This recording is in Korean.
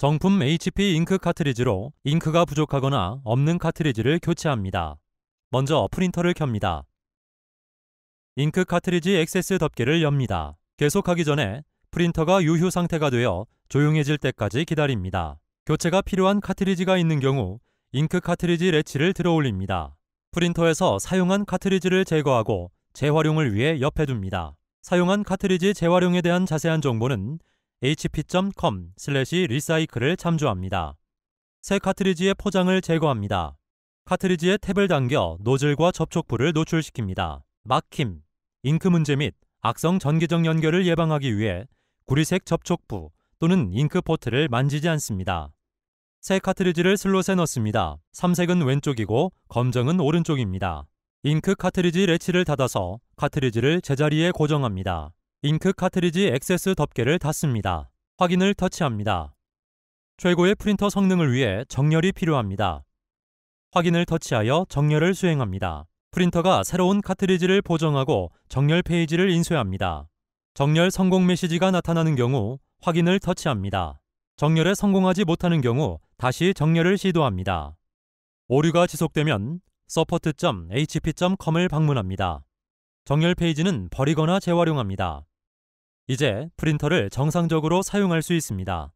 정품 HP 잉크 카트리지로 잉크가 부족하거나 없는 카트리지를 교체합니다. 먼저 프린터를 켭니다. 잉크 카트리지 액세스 덮개를 엽니다. 계속하기 전에 프린터가 유휴 상태가 되어 조용해질 때까지 기다립니다. 교체가 필요한 카트리지가 있는 경우 잉크 카트리지 레치를 들어 올립니다. 프린터에서 사용한 카트리지를 제거하고 재활용을 위해 옆에 둡니다. 사용한 카트리지 재활용에 대한 자세한 정보는 hp.com/recycle을 참조합니다. 새 카트리지의 포장을 제거합니다. 카트리지에 탭을 당겨 노즐과 접촉부를 노출시킵니다. 막힘, 잉크 문제 및 악성 전기적 연결을 예방하기 위해 구리색 접촉부 또는 잉크 포트를 만지지 않습니다. 새 카트리지를 슬롯에 넣습니다. 삼색은 왼쪽이고 검정은 오른쪽입니다. 잉크 카트리지 레치를 닫아서 카트리지를 제자리에 고정합니다. 잉크 카트리지 액세스 덮개를 닫습니다. 확인을 터치합니다. 최고의 프린터 성능을 위해 정렬이 필요합니다. 확인을 터치하여 정렬을 수행합니다. 프린터가 새로운 카트리지를 보정하고 정렬 페이지를 인쇄합니다. 정렬 성공 메시지가 나타나는 경우 확인을 터치합니다. 정렬에 성공하지 못하는 경우 다시 정렬을 시도합니다. 오류가 지속되면 support.hp.com을 방문합니다. 정렬 페이지는 버리거나 재활용합니다. 이제 프린터를 정상적으로 사용할 수 있습니다.